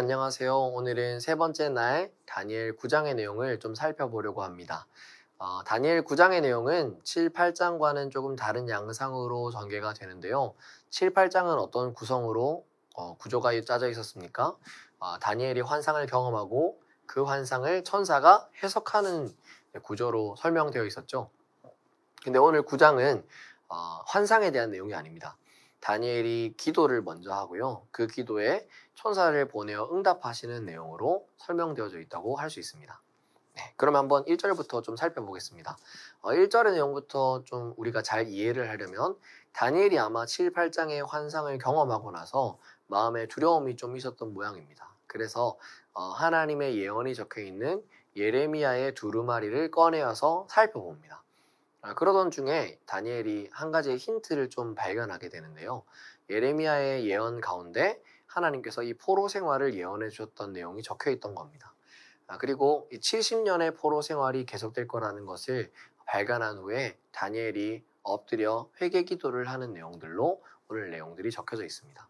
안녕하세요. 오늘은 세 번째 날 다니엘 9장의 내용을 좀 살펴보려고 합니다. 어, 다니엘 9장의 내용은 7, 8장과는 조금 다른 양상으로 전개가 되는데요. 7, 8장은 어떤 구성으로 어, 구조가 짜져 있었습니까? 어, 다니엘이 환상을 경험하고 그 환상을 천사가 해석하는 구조로 설명되어 있었죠. 근데 오늘 9장은 어, 환상에 대한 내용이 아닙니다. 다니엘이 기도를 먼저 하고요. 그 기도에 천사를 보내어 응답하시는 내용으로 설명되어져 있다고 할 수 있습니다. 네, 그러면 한번 1절부터 좀 살펴보겠습니다. 어, 1절의 내용부터 좀 우리가 잘 이해를 하려면 다니엘이 아마 7, 8장의 환상을 경험하고 나서 마음에 두려움이 좀 있었던 모양입니다. 그래서 어, 하나님의 예언이 적혀 있는 예레미야의 두루마리를 꺼내어서 살펴봅니다. 아, 그러던 중에 다니엘이 한 가지의 힌트를 좀 발견하게 되는데요. 예레미야의 예언 가운데 하나님께서 이 포로 생활을 예언해 주셨던 내용이 적혀 있던 겁니다. 아, 그리고 이 70년의 포로 생활이 계속될 거라는 것을 발견한 후에 다니엘이 엎드려 회개 기도를 하는 내용들로 오늘 내용들이 적혀져 있습니다.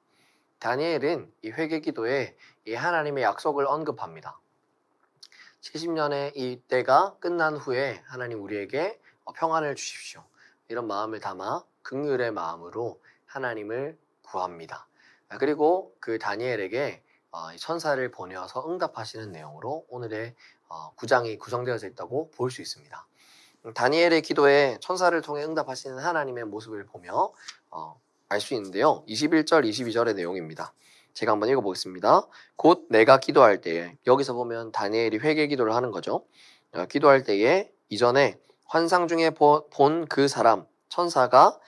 다니엘은 이 회개 기도에 이 하나님의 약속을 언급합니다. 70년의 이 때가 끝난 후에 하나님 우리에게 어, 평안을 주십시오. 이런 마음을 담아 극률의 마음으로 하나님을 구합니다. 아, 그리고 그 다니엘에게 어, 천사를 보내어서 응답하시는 내용으로 오늘의 9장이 어, 구성되어져 있다고 볼 수 있습니다. 음, 다니엘의 기도에 천사를 통해 응답하시는 하나님의 모습을 보며 알 수 있는데요. 21절, 22절의 내용입니다. 제가 한번 읽어보겠습니다. 곧 내가 기도할 때에 여기서 보면 다니엘이 회개 기도를 하는 거죠. 기도할 때에 이전에 환상 중에 본 그 사람 천사가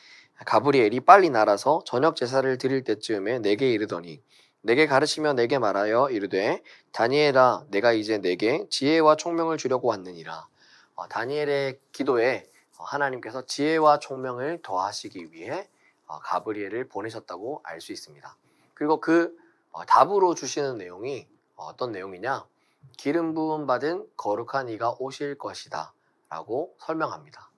가브리엘이 빨리 날아서 저녁 제사를 드릴 때쯤에 내게 이르더니 내게 가르치며 내게 말하여 이르되 다니엘아 내가 이제 내게 지혜와 총명을 주려고 왔느니라. 어, 다니엘의 기도에 어, 하나님께서 지혜와 총명을 더하시기 위해 어, 가브리엘을 보내셨다고 알 수 있습니다. 그리고 그 어, 답으로 주시는 내용이 어떤 내용이냐? 기름 부음 받은 거룩한 이가 오실 것이다 라고 설명합니다.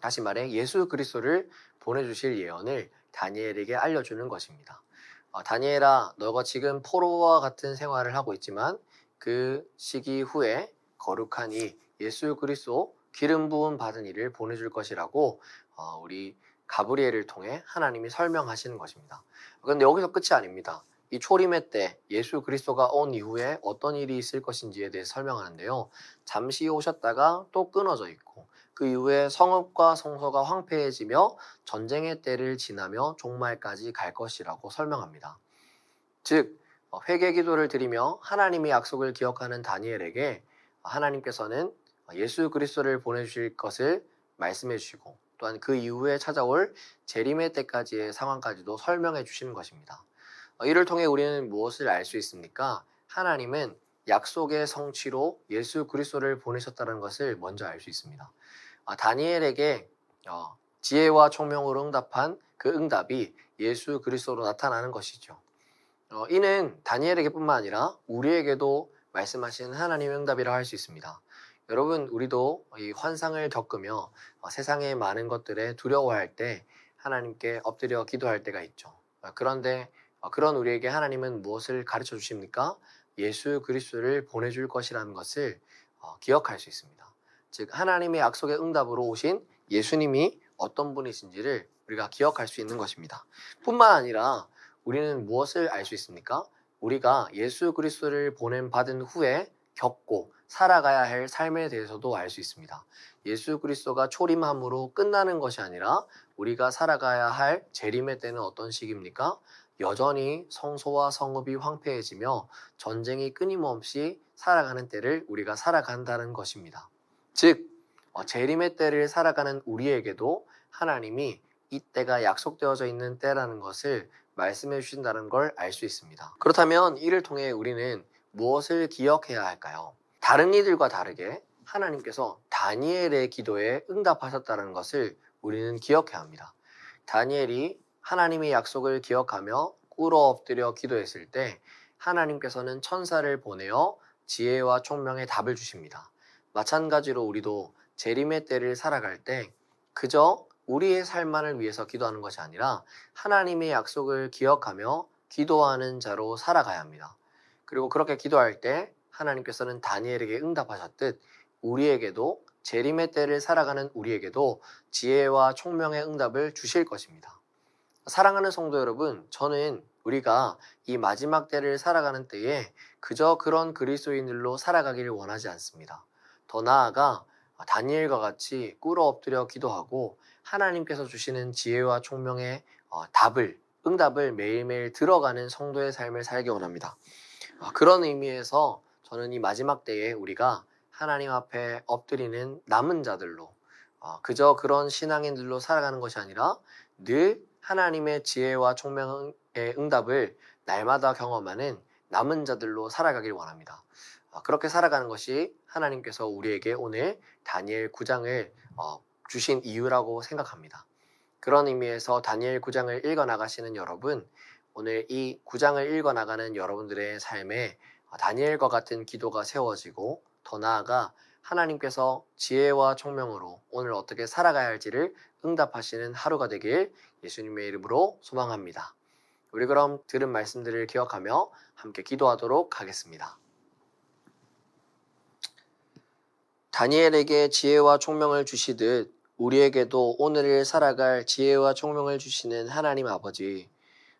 다시 말해 예수 그리스도를 보내주실 예언을 다니엘에게 알려주는 것입니다. 어, 다니엘아, 너가 지금 포로와 같은 생활을 하고 있지만 그 시기 후에 거룩한 이 예수 그리스도 기름 부음 받은 이를 보내줄 것이라고 어, 우리 가브리엘을 통해 하나님이 설명하시는 것입니다. 그런데 여기서 끝이 아닙니다. 이 초림의 때 예수 그리스도가 온 이후에 어떤 일이 있을 것인지에 대해 설명하는데요. 잠시 오셨다가 또 끊어져 있고 그 이후에 성읍과 성소가 황폐해지며 전쟁의 때를 지나며 종말까지 갈 것이라고 설명합니다. 즉 어, 회개 기도를 드리며 하나님의 약속을 기억하는 다니엘에게 하나님께서는 예수 그리스도를 보내주실 것을 말씀해 주시고 또한 그 이후에 찾아올 재림의 때까지의 상황까지도 설명해 주시는 것입니다. 어, 이를 통해 우리는 무엇을 알 수 있습니까? 하나님은 약속의 성취로 예수 그리스도를 보내셨다는 것을 먼저 알 수 있습니다. 아, 다니엘에게 어, 지혜와 총명으로 응답한 그 응답이 예수 그리스도로 나타나는 것이죠. 어, 이는 다니엘에게뿐만 아니라 우리에게도 말씀하신 하나님의 응답이라 할 수 있습니다. 여러분, 우리도 이 환상을 겪으며 세상의 많은 것들에 두려워할 때 하나님께 엎드려 기도할 때가 있죠. 그런데 어, 그런 우리에게 하나님은 무엇을 가르쳐 주십니까? 예수 그리스도를 보내줄 것이라는 것을 어, 기억할 수 있습니다. 즉 하나님의 약속의 응답으로 오신 예수님이 어떤 분이신지를 우리가 기억할 수 있는 것입니다. 뿐만 아니라 우리는 무엇을 알 수 있습니까? 우리가 예수 그리스도를 보냄 받은 후에 겪고 살아가야 할 삶에 대해서도 알 수 있습니다. 예수 그리스도가 초림함으로 끝나는 것이 아니라 우리가 살아가야 할 재림의 때는 어떤 시기입니까? 여전히 성소와 성읍이 황폐해지며 전쟁이 끊임없이 살아가는 때를 우리가 살아간다는 것입니다. 즉, 어, 재림의 때를 살아가는 우리에게도 하나님이 이 때가 약속되어져 있는 때라는 것을 말씀해 주신다는 걸 알 수 있습니다. 그렇다면 이를 통해 우리는 무엇을 기억해야 할까요? 다른 이들과 다르게 하나님께서 다니엘의 기도에 응답하셨다는 것을 우리는 기억해야 합니다. 다니엘이 하나님의 약속을 기억하며 꿇어 엎드려 기도했을 때 하나님께서는 천사를 보내어 지혜와 총명의 답을 주십니다. 마찬가지로 우리도 재림의 때를 살아갈 때 그저 우리의 삶만을 위해서 기도하는 것이 아니라 하나님의 약속을 기억하며 기도하는 자로 살아가야 합니다. 그리고 그렇게 기도할 때 하나님께서는 다니엘에게 응답하셨듯 우리에게도 재림의 때를 살아가는 우리에게도 지혜와 총명의 응답을 주실 것입니다. 사랑하는 성도 여러분, 저는 우리가 이 마지막 때를 살아가는 때에 그저 그런 그리스도인들로 살아가기를 원하지 않습니다. 더 나아가 다니엘과 같이 꿇어 엎드려 기도하고 하나님께서 주시는 지혜와 총명의 어, 답을, 응답을 매일매일 들어가는 성도의 삶을 살기 원합니다. 아, 그런 의미에서 저는 이 마지막 때에 우리가 하나님 앞에 엎드리는 남은 자들로 어, 그저 그런 신앙인들로 살아가는 것이 아니라 늘 하나님의 지혜와 총명의 응답을 날마다 경험하는 남은 자들로 살아가길 원합니다. 어, 그렇게 살아가는 것이 하나님께서 우리에게 오늘 다니엘 9장을 어, 주신 이유라고 생각합니다. 그런 의미에서 다니엘 9장을 읽어 나가시는 여러분, 오늘 이 9장을 읽어 나가는 여러분들의 삶에 다니엘과 같은 기도가 세워지고 더 나아가 하나님께서 지혜와 총명으로 오늘 어떻게 살아가야 할지를 응답하시는 하루가 되길 예수님의 이름으로 소망합니다. 우리 그럼 들은 말씀들을 기억하며 함께 기도하도록 하겠습니다. 다니엘에게 지혜와 총명을 주시듯 우리에게도 오늘을 살아갈 지혜와 총명을 주시는 하나님 아버지,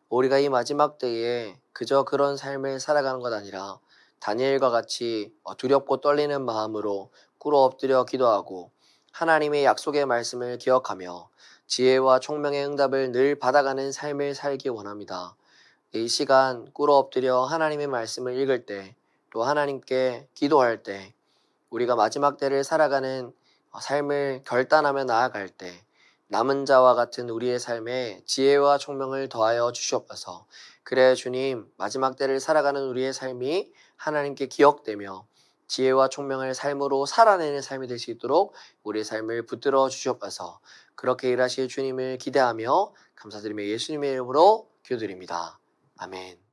우리가 이 마지막 때에 그저 그런 삶을 살아가는 것 아니라 다니엘과 같이 두렵고 떨리는 마음으로 꿇어 엎드려 기도하고 하나님의 약속의 말씀을 기억하며 지혜와 총명의 응답을 늘 받아가는 삶을 살기 원합니다. 이 시간 꿇어 엎드려 하나님의 말씀을 읽을 때, 또 하나님께 기도할 때, 우리가 마지막 때를 살아가는 삶을 결단하며 나아갈 때, 남은 자와 같은 우리의 삶에 지혜와 총명을 더하여 주시옵소서. 그래 주님, 마지막 때를 살아가는 우리의 삶이 하나님께 기억되며 지혜와 총명을 삶으로 살아내는 삶이 될 수 있도록 우리의 삶을 붙들어 주시옵소서. 그렇게 일하실 주님을 기대하며 감사드리며 예수님의 이름으로 기도드립니다. 아멘.